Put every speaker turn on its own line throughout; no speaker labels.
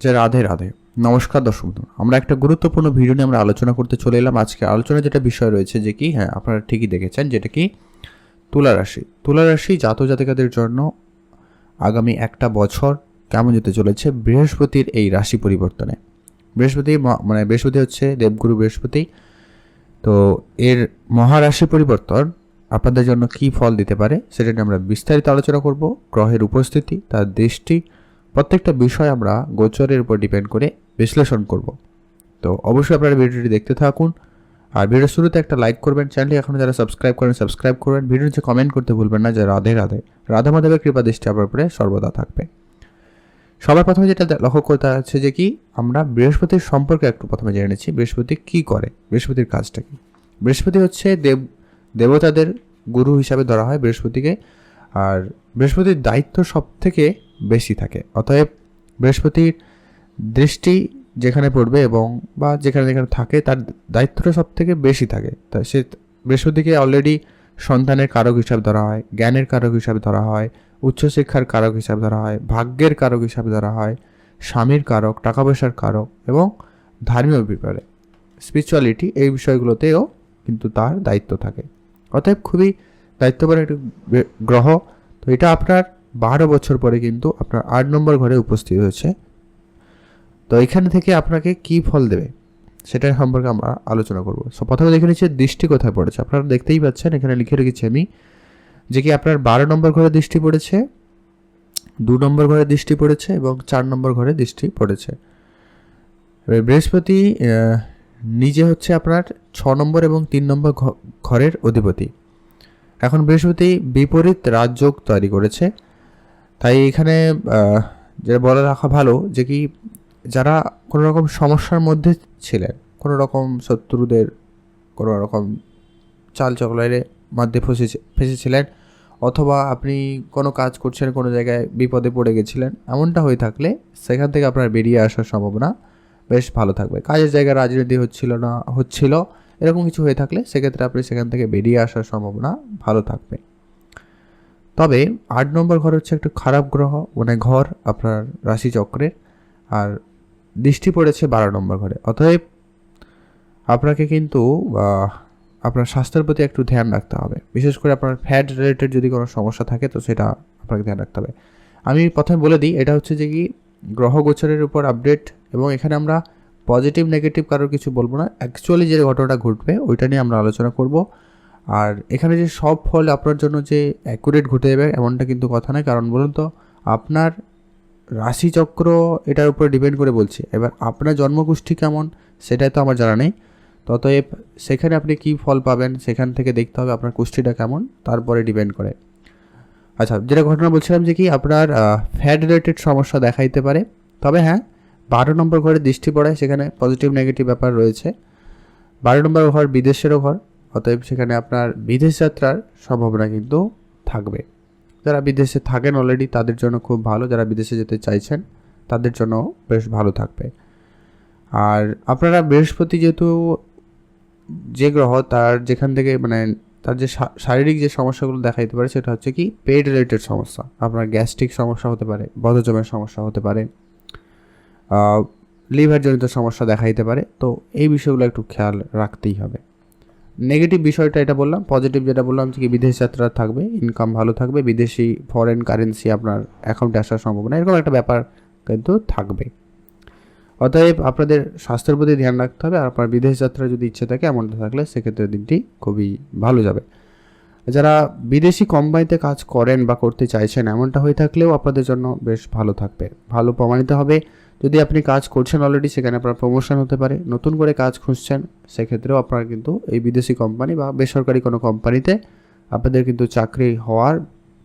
যে রাধে রাধে। নমস্কার দর্শক। আমরা একটা গুরুত্বপূর্ণ ভিডিও নিয়ে আমরা আলোচনা করতে চলে এলাম। আজকে আলোচনার যেটা বিষয় রয়েছে যে কি হ্যাঁ আপনারা ঠিকই দেখেছেন, যেটা কি তুলা রাশি। তুলা রাশি জাত জাতিকাদের জন্য আগামী একটা বছর কেমন যেতে চলেছে? বৃহস্পতির এই রাশি পরিবর্তনে। বৃহস্পতি মানে বৃহস্পতি হচ্ছে দেবগুরু বৃহস্পতি। তো এর মহারাশি পরিবর্তন আপনাদের জন্য কি ফল দিতে পারে, সেটা নিয়ে আমরা বিস্তারিত আলোচনা করব। গ্রহের উপস্থিতি, তার দৃষ্টি প্রত্যেকটা বিষয় আমরা গোচরের উপর ডিপেন্ড করে বিশ্লেষণ করব। তো অবশ্যই আপনারা ভিডিওটি দেখতে থাকুন। আর ভিডিওর শুরুতে একটা লাইক করবেন। চ্যানেলটি এখনও যারা সাবস্ক্রাইব করেন সাবস্ক্রাইব করবেন। ভিডিও নিচে কমেন্ট করতে ভুলবেন না। যে রাধে রাধে। রাধা মাধবের কৃপা দৃষ্টি আপনার উপরে সর্বদা থাকবে। সবার প্রথমে যেটা লক্ষ্য করতে আছে যে কি, আমরা বৃহস্পতির সম্পর্কে একটু প্রথমে জেনে নিচ্ছি। বৃহস্পতি কি করে? বৃহস্পতির কাজটা কি? বৃহস্পতি হচ্ছে দেব দেবতাদের গুরু হিসাবে ধরা হয় বৃহস্পতিকে। আর বৃহস্পতির দায়িত্ব সব থেকে বেশি থাকে। অতএব বৃহস্পতির দৃষ্টি যেখানে পড়বে এবং বা যেখানে যেখানে থাকে তার দায়িত্বটা সব থেকে বেশি থাকে। তা সে বৃহস্পতিকে অলরেডি সন্তানের কারক হিসাবে ধরা হয়, জ্ঞানের কারক হিসাবে ধরা হয়, উচ্চশিক্ষার কারক হিসাবে ধরা হয়, ভাগ্যের কারক হিসাবে ধরা হয়, স্বামীর কারক টাকা পয়সার কারক এবং ধর্মীয় ব্যাপারে। স্পিরিচুয়ালিটি এই বিষয়গুলোতেও কিন্তু তার দায়িত্ব থাকে। অতএব খুবই দায়িত্ববান একটি গ্রহ। তো এটা আপনার বারো বছর পরে কিন্তু আপনার আট নম্বর ঘরে উপস্থিত হয়েছে। তো এখানে থেকে আপনাকে কি ফল দেবে সেটা সম্পর্কে আমরা আলোচনা করব। সো প্রথমে দেখে নিচ্ছি দৃষ্টি কোথায় পড়েছে। আপনারা দেখতেই পাচ্ছেন, এখানে লিখে রেখেছি আমি যে কি আপনার বারো নম্বর ঘরে দৃষ্টি পড়েছে, দু নম্বর ঘরে দৃষ্টি পড়েছে এবং চার নম্বর ঘরে দৃষ্টি পড়েছে। এবার বৃহস্পতি নিজে হচ্ছে আপনার ছ নম্বর এবং তিন নম্বর ঘরের অধিপতি। এখন বৃহস্পতি বিপরীত রাজযোগ তৈরি করেছে। তাই এখানে যেটা বলে রাখা ভালো যে কি যারা কোনো রকম সমস্যার মধ্যে ছিলেন কোনো রকম শত্রুদের কোনো রকম চাল চকলাইয়ের মধ্যে ফসেছে ফেসেছিলেন অথবা আপনি কোনো কাজ করছেন, কোনো জায়গায় বিপদে পড়ে গেছিলেন, এমনটা হয়ে থাকলে সেখান থেকে আপনার বেরিয়ে আসার সম্ভাবনা বেশ ভালো থাকবে। কাজের জায়গায় রাজনীতি হচ্ছিল না, হচ্ছিল, এরকম কিছু হয়ে থাকলে সেক্ষেত্রে আপনি সেখান থেকে বেরিয়ে আসার সম্ভাবনা ভালো থাকবে। তবে আট নম্বর ঘর হচ্ছে একটু খারাপ গ্রহ মানে ঘর আপনার রাশিচক্রের, আর দৃষ্টি পড়েছে বারো নম্বর ঘরে। অতএব আপনাকে কিন্তু আপনার স্বাস্থ্যের প্রতি একটু ধ্যান রাখতে হবে। বিশেষ করে আপনার ফ্যাট রিলেটেড যদি কোনো সমস্যা থাকে, তো সেটা আপনাকে ধ্যান রাখতে হবে। আমি প্রথমে বলে দিই, এটা হচ্ছে যে কি, গ্রহ গোচরের উপর আপডেট এবং এখানে আমরা পজিটিভ নেগেটিভ কারোর কিছু বলব না। অ্যাকচুয়ালি যে ঘটনাটা ঘটবে, ওইটা নিয়ে আমরা আলোচনা করব। আর এখানে যে সব ফল আপনার জন্য যে অ্যাকুরেট ঘটে যাবে, এমনটা কিন্তু কথা নয়। কারণ বলুন তো, আপনার রাশিচক্র এটার উপরে ডিপেন্ড করে বলছি। এবার আপনার জন্মগোষ্ঠী কেমন, সেটাই তো আমার জানা নেই। ততএব সেখানে আপনি কি ফল পাবেন, সেখান থেকে দেখতে হবে আপনার কুষ্ঠিটা কেমন, তারপরে ডিপেন্ড করে। আচ্ছা যেটা ঘটনা বলছিলাম যে কি, আপনার ফ্যাট রিলেটেড সমস্যা দেখাইতে পারে। তবে হ্যাঁ বারো নম্বর ঘরে দৃষ্টি পড়ায়, সেখানে পজিটিভ নেগেটিভ ব্যাপার রয়েছে। বারো নম্বর ঘর বিদেশেরও ঘর। অতএব সেখানে আপনার বিদেশ যাত্রার সম্ভাবনা কিন্তু থাকবে। যারা বিদেশে থাকেন অলরেডি তাদের জন্য খুব ভালো, যারা বিদেশে যেতে চাইছেন তাদের জন্য বেশ ভালো থাকবে। আর আপনারা বৃহস্পতি যেহেতু যে গ্রহ তার যেখান থেকে মানে তার যে শারীরিক যে সমস্যাগুলো দেখাইতে পারে সেটা হচ্ছে কি পেট রিলেটেড সমস্যা, আপনার গ্যাস্ট্রিক সমস্যা হতে পারে, বদহজমের সমস্যা হতে পারে লিভারজনিত সমস্যা দেখা দেখাইতে পারে। তো এই বিষয়গুলো একটু খেয়াল রাখতেই হবে। নেগেটিভ বিষয়টা এটা বললাম পজিটিভ যেটা বললাম যে কি বিদেশ যাত্রা থাকবে ইনকাম ভালো থাকবে, বিদেশি ফরেন কারেন্সি আপনার অ্যাকাউন্টে আসার সম্ভাবনা, এরকম একটা ব্যাপার কিন্তু থাকবে। অতএব আপনাদের স্বাস্থ্যের প্রতি ধ্যান রাখতে হবে, আর আপনার বিদেশ যাত্রা যদি ইচ্ছে থাকে এমনটা থাকলে সেক্ষেত্রে দিনটি খুবই ভালো যাবে। যারা বিদেশি কোম্পানিতে কাজ করেন বা করতে চাইছেন এমনটা হয়ে থাকলেও আপনাদের জন্য বেশ ভালো থাকবে। ভালো প্রমাণিত হবে যদি আপনি কাজ করছেন অলরেডি সেখানে আপনার প্রমোশন হতে পারে। নতুন করে কাজ খুঁজছেন, সেক্ষেত্রেও আপনারা কিন্তু এই বিদেশি কোম্পানি বা বেসরকারি কোনো কোম্পানিতে আপনাদের কিন্তু চাকরি হওয়ার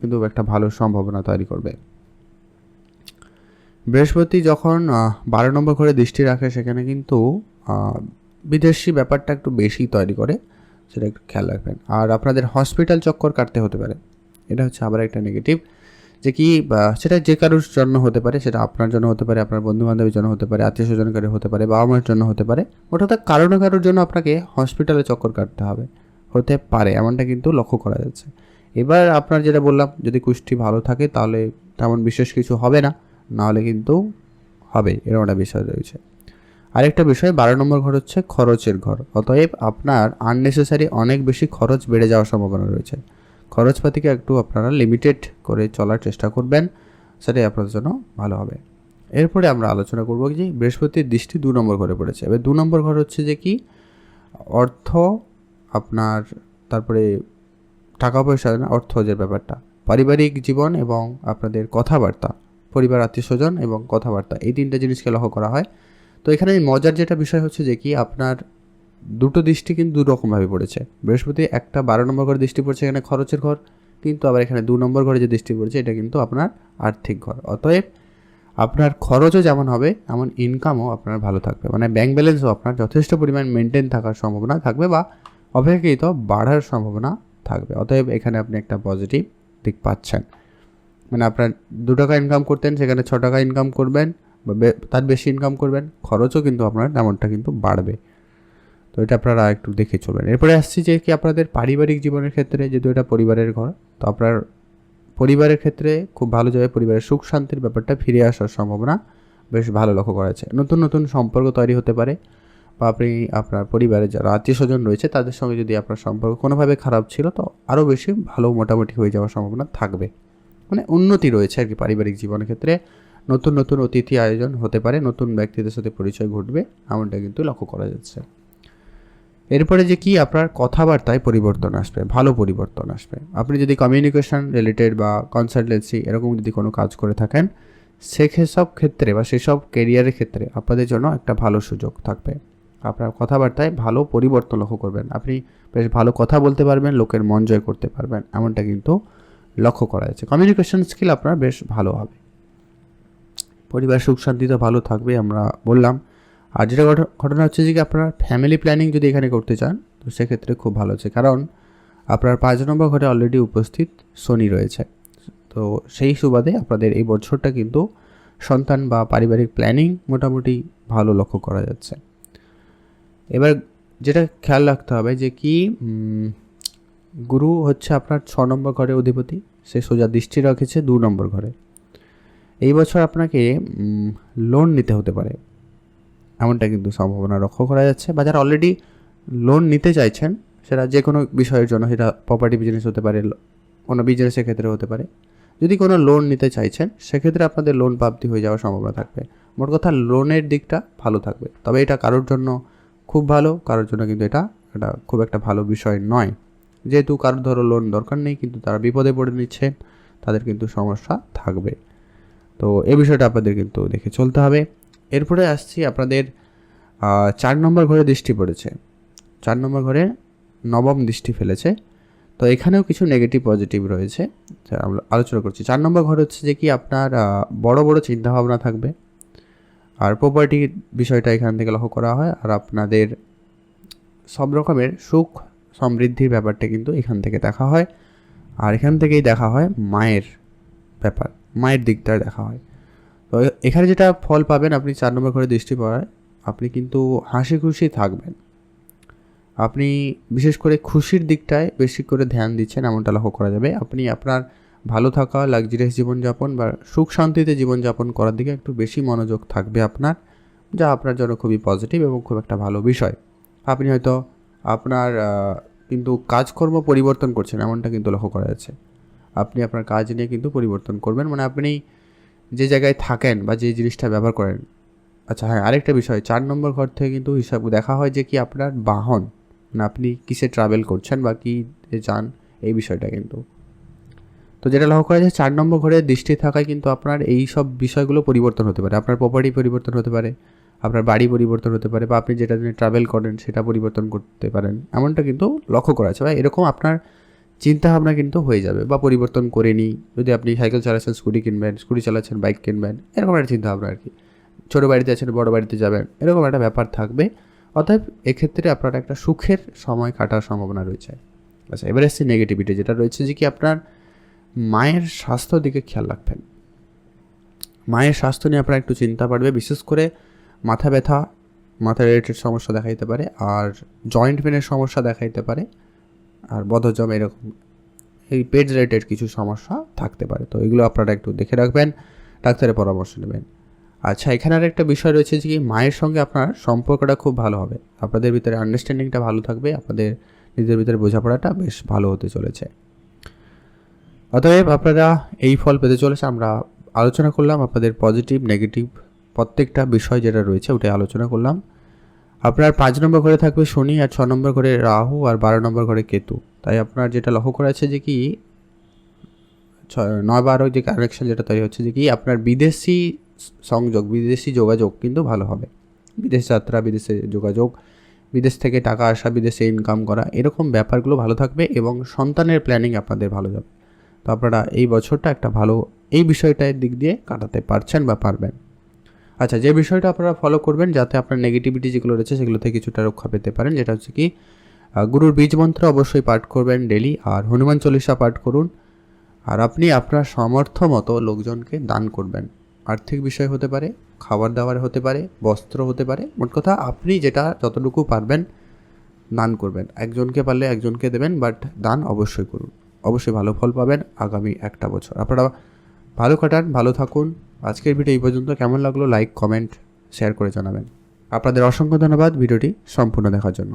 কিন্তু একটা ভালো সম্ভাবনা তৈরি করবে। বৃহস্পতি যখন বারো নম্বর ঘরে দৃষ্টি রাখে, সেখানে কিন্তু বিদেশি ব্যাপারটা একটু বেশি তৈরি করে, সেটা একটু খেয়াল রাখবেন। আর আপনাদের হসপিটাল চক্কর কাটতে হতে পারে। এটা হচ্ছে আবার একটা নেগেটিভ যে কি সেটা যে কারোর জন্য হতে পারে, সেটা আপনার জন্য হতে পারে, আপনার বন্ধু বান্ধবের জন্য হতে পারে, আত্মীয় স্বজনকারী হতে পারে, বাবা মায়ের জন্য হতে পারে অর্থাৎ কারও না কারোর জন্য আপনাকে হসপিটালে চক্কর কাটতে হবে। হতে পারে, এমনটা কিন্তু লক্ষ্য করা যাচ্ছে। এবার আপনার যেটা বললাম, যদি কুষ্টি ভালো থাকে, তাহলে তেমন বিশেষ কিছু হবে না, নাহলে কিন্তু হবে এরকম একটা বিষয় রয়েছে। আরেকটা বিষয়, বারো নম্বর ঘর হচ্ছে খরচের ঘর, অতএব আপনার আননেসেসারি অনেক বেশি খরচ বেড়ে যাওয়ার সম্ভাবনা রয়েছে। খরচপাতিকে একটু আপনারা লিমিটেড করে চলার চেষ্টা করবেন, সেটাই আপনাদের জন্য ভালো হবে। এরপরে আমরা আলোচনা করব যে বৃহস্পতির দৃষ্টি দু নম্বর ঘরে পড়েছে। এবার দু নম্বর ঘর হচ্ছে যে কি, অর্থ আপনার, তারপরে টাকা পয়সা অর্থ যে ব্যাপারটা। পারিবারিক জীবন এবং আপনাদের কথাবার্তা, পরিবার, আত্মীয় স্বজন এবং কথাবার্তা, এই তিনটা জিনিসকে লক্ষ্য করা হয়। তো এখানে মজার যেটা বিষয় হচ্ছে যে কি, আপনার দুটো দৃষ্টি কিন্তু দু রকমভাবে পড়েছে। বৃহস্পতি একটা বারো নম্বর ঘরে দৃষ্টি পড়ছে এখানে খরচের ঘর, কিন্তু আবার এখানে দু নম্বর ঘরে যে দৃষ্টি পড়ছে, এটা কিন্তু আপনার আর্থিক ঘর। অতএব আপনার খরচও যেমন হবে, এমন ইনকামও আপনার ভালো থাকবে। মানে ব্যাংক ব্যালেন্সও আপনার যথেষ্ট পরিমাণ মেনটেন থাকার সম্ভাবনা থাকবে বা অপেক্ষাকৃত বাড়ার সম্ভাবনা থাকবে। অতএব এখানে আপনি একটা পজিটিভ দিক পাচ্ছেন। মানে আপনার দু টাকা ইনকাম করতেন, সেখানে ছ টাকা ইনকাম করবেন বা তার বেশি ইনকাম করবেন, খরচও কিন্তু আপনার তেমনটা কিন্তু বাড়বে। তো এটা আপনারা একটু দেখে চলবেন। এরপরে আসছি যে কি আপনাদের পারিবারিক জীবনের ক্ষেত্রে যেহেতু এটা পরিবারের ঘর, তো আপনার পরিবারের ক্ষেত্রে খুব ভালো যাবে পরিবারের সুখ শান্তির ব্যাপারটা ফিরে আসার সম্ভাবনা বেশ ভালো লক্ষ্য করা যাচ্ছে। নতুন নতুন সম্পর্ক তৈরি হতে পারে বা আপনি, আপনার পরিবারের যারা আত্মীয় স্বজন রয়েছে, তাদের সঙ্গে যদি আপনার সম্পর্ক কোনোভাবে খারাপ ছিল, তো আরও বেশি ভালো মোটামুটি হয়ে যাওয়ার সম্ভাবনা থাকবে। মানে উন্নতি রয়েছে আর কি পারিবারিক জীবনের ক্ষেত্রে। নতুন নতুন অতিথি আয়োজন হতে পারে, নতুন ব্যক্তিদের সাথে পরিচয় ঘটবে, এমনটা কিন্তু লক্ষ্য করা যাচ্ছে। এরপরে যে কি আপনার কথাবার্তায় পরিবর্তন আসবে, ভালো পরিবর্তন আসবে। আপনি যদি কমিউনিকেশন রিলেটেড বা কনসালটেন্সি এরকম যদি কোনো কাজ করে থাকেন, সেসব ক্ষেত্রে বা সেসব কেরিয়ারের ক্ষেত্রে আপনাদের জন্য একটা ভালো সুযোগ থাকবে। আপনার কথাবার্তায় ভালো পরিবর্তন লক্ষ্য করবেন। আপনি বেশ ভালো কথা বলতে পারবেন, লোকের মন জয় করতে পারবেন, এমনটা কিন্তু লক্ষ্য করা যাচ্ছে। কমিউনিকেশন স্কিল আপনার বেশ ভালো হবে। পরিবার সুখ শান্তি তো ভালো থাকবে আমরা বললাম। আর যেটা ঘটনা হচ্ছে যে কি আপনার ফ্যামিলি প্ল্যানিং যদি এখানে করতে চান, তো সেক্ষেত্রে খুব ভালো হচ্ছে। কারণ আপনার পাঁচ নম্বর ঘরে অলরেডি উপস্থিত শনি রয়েছে। তো সেই সুবাদে আপনাদের এই বছরটা কিন্তু সন্তান বা পারিবারিক প্ল্যানিং মোটামুটি ভালো লক্ষ্য করা যাচ্ছে। এবার যেটা খেয়াল রাখতে হবে যে কি গুরু হচ্ছে আপনার ছ নম্বর ঘরে অধিপতি। সে সোজা দৃষ্টি রেখেছে দু নম্বর ঘরে। এই বছর আপনাকে লোন নিতে হতে পারে। এমনটা কিন্তু সম্ভাবনা লক্ষ্য করা যাচ্ছে বা যারা অলরেডি লোন নিতে চাইছেন, সেটা যে কোনো বিষয়ের জন্য, সেটা প্রপার্টি বিজনেস হতে পারে, কোনো বিজনেসের ক্ষেত্রে হতে পারে। যদি কোনো লোন নিতে চাইছেন, সেক্ষেত্রে আপনাদের লোন প্রাপ্তি হয়ে যাওয়ার সম্ভাবনা থাকবে। মোট কথা লোনের দিকটা ভালো থাকবে। তবে এটা কারোর জন্য খুব ভালো, কারোর জন্য কিন্তু এটা এটা খুব একটা ভালো বিষয় নয়। যেহেতু কারোর ধরো লোন দরকার নেই, কিন্তু তারা বিপদে পড়ে নিচ্ছে, তাদের কিন্তু সমস্যা থাকবে। তো এ বিষয়টা আপনাদের কিন্তু দেখে চলতে হবে। এরপরে আসছি আপনাদের চার নম্বর ঘরে দৃষ্টি পড়েছে। চার নম্বর ঘরে নবম দৃষ্টি ফেলেছে। তো এখানেও কিছু নেগেটিভ পজিটিভ রয়েছে আমরা আলোচনা করছি। চার নম্বর ঘর হচ্ছে যে কি আপনার বড় বড় চিন্তাভাবনা থাকবে। আর প্রপার্টি বিষয়টা এখান থেকে লক্ষ্য করা হয়। আর আপনাদের সব রকমের সুখ সমৃদ্ধির ব্যাপারটা কিন্তু এখান থেকে দেখা হয়। আর এখান থেকেই দেখা হয় মায়ের ব্যাপার, মায়ের দিকটা দেখা হয়। তো এখানে যেটা ফল পাবেন, আপনি চার নম্বর ঘরে দৃষ্টি পড়ায়, আপনি কিন্তু হাসি খুশি থাকবেন। আপনি বিশেষ করে খুশির দিকটায় বেশি করে ধ্যান দিচ্ছেন, এমনটা লক্ষ্য করা যাবে। আপনি আপনার ভালো থাকা লাক্সারিয়াস জীবনযাপন বা সুখ শান্তিতে জীবনযাপন করার দিকে একটু বেশি মনোযোগ থাকবে আপনার, যা আপনার জন্য খুবই পজিটিভ এবং খুব একটা ভালো বিষয়। আপনি হয়তো আপনার কিন্তু কাজকর্ম পরিবর্তন করছেন, এমনটা কিন্তু লক্ষ্য করা যাচ্ছে। আপনি আপনার কাজ নিয়ে কিন্তু পরিবর্তন করবেন মানে আপনি যে জায়গায় থাকেন বা যে জিনিসটা ব্যবহার করেন। আচ্ছা হ্যাঁ আরেকটা বিষয়, চার নম্বর ঘর থেকে কিন্তু হিসাব, দেখা হয় যে কি আপনার বাহন মানে আপনি কিসে ট্রাভেল করছেন বা কী যান, এই বিষয়টা কিন্তু। তো যেটা লক্ষ্য করা যায়, চার নম্বর ঘরে দৃষ্টি থাকায় কিন্তু আপনার এই সব বিষয়গুলো পরিবর্তন হতে পারে। আপনার প্রপার্টি পরিবর্তন হতে পারে, আপনার বাড়ি পরিবর্তন হতে পারে, বা আপনি যেটা জন্য ট্রাভেল করেন, সেটা পরিবর্তন করতে পারেন। এমনটা কিন্তু লক্ষ্য করা আছে বা এরকম আপনার চিন্তাভাবনা কিন্তু হয়ে যাবে বা পরিবর্তন করে নিই। যদি আপনি সাইকেল চালাচ্ছেন, স্কুটি কিনবেন, স্কুটি চালাচ্ছেন, বাইক কিনবেন, এরকম একটা চিন্তাভাবনা আর কি। ছোটো বাড়িতে আছেন, বড় বাড়িতে যাবেন, এরকম একটা ব্যাপার থাকবে। অতএব এক্ষেত্রে আপনার একটা সুখের সময় কাটার সম্ভাবনা রয়েছে। আচ্ছা এবার এসছে নেগেটিভিটি যেটা রয়েছে যে কি আপনার মায়ের স্বাস্থ্য দিকে খেয়াল রাখবেন। মায়ের স্বাস্থ্য নিয়ে আপনার একটু চিন্তা বাড়বে, বিশেষ করে মাথা ব্যথা, মাথা রিলেটেড সমস্যা দেখা দিতে পারে, আর জয়েন্ট পেনের সমস্যা দেখা দিতে পারে। আর বদহজম এরকম এই পেট রিলেটেড কিছু সমস্যা থাকতে পারে। তো এগুলো আপনারা একটু দেখে রাখবেন, ডাক্তারের পরামর্শ নেবেন। আচ্ছা এখানে আর একটা বিষয় রয়েছে যে মায়ের সঙ্গে আপনার সম্পর্কটা খুব ভালো হবে। আপনাদের ভিতরে আন্ডারস্ট্যান্ডিংটা ভালো থাকবে, আপনাদের নিজের ভিতরে বোঝাপড়াটা বেশ ভালো হতে চলেছে। অতএব আপনারা এই ফল পেতে চলেছে। আমরা আলোচনা করলাম আপনাদের পজিটিভ নেগেটিভ প্রত্যেকটা বিষয় যেটা রয়েছে, ওটাই আলোচনা করলাম। আপনার পাঁচ নম্বর ঘরে থাকবে শনি আর ছ নম্বর ঘরে রাহু আর বারো নম্বর ঘরে কেতু। তাই আপনার যেটা লক্ষ্য করা আছে যে কি নয়, বারো যে কানেকশন যেটা তৈরি হচ্ছে যে কি, আপনার বিদেশি সংযোগ, বিদেশি যোগাযোগ কিন্তু ভালো হবে। বিদেশ যাত্রা, বিদেশে যোগাযোগ, বিদেশ থেকে টাকা আসা, বিদেশে ইনকাম করা, এরকম ব্যাপারগুলো ভালো থাকবে এবং সন্তানের প্ল্যানিং আপনাদের ভালো যাবে। তো আপনারা এই বছরটা একটা ভালো, এই বিষয়টার দিক দিয়ে কাটাতে পারছেন বা পারবেন। আচ্ছা যে বিষয়টা আপনারা ফলো করবেন যাতে আপনার নেগেটিভিটি যেগুলো রয়েছে সেগুলো থেকে কিছুটা রক্ষা পেতে পারেন, যেটা হচ্ছে কি গুরুর বীজ মন্ত্র অবশ্যই পাঠ করবেন ডেলি আর হনুমান চল্লিশা পাঠ করুন। আর আপনি আপনার সামর্থ্য মতো লোকজনকে দান করবেন। আর্থিক বিষয় হতে পারে, খাবার দাবার হতে পারে, বস্ত্র হতে পারে, মোট কথা আপনি যেটা যতটুকু পারবেন দান করবেন। একজনকে পারলে একজনকে দেবেন বাট দান অবশ্যই করুন। অবশ্যই ভালো ফল পাবেন আগামী একটা বছর। আপনারা ভালো কাটান, ভালো থাকুন। আজকের ভিডিও এই পর্যন্ত। কেমন লাগল লাইক কমেন্ট শেয়ার করে জানাবেন। আপনাদের অসংখ্য ধন্যবাদ ভিডিওটি সম্পূর্ণ দেখার জন্য।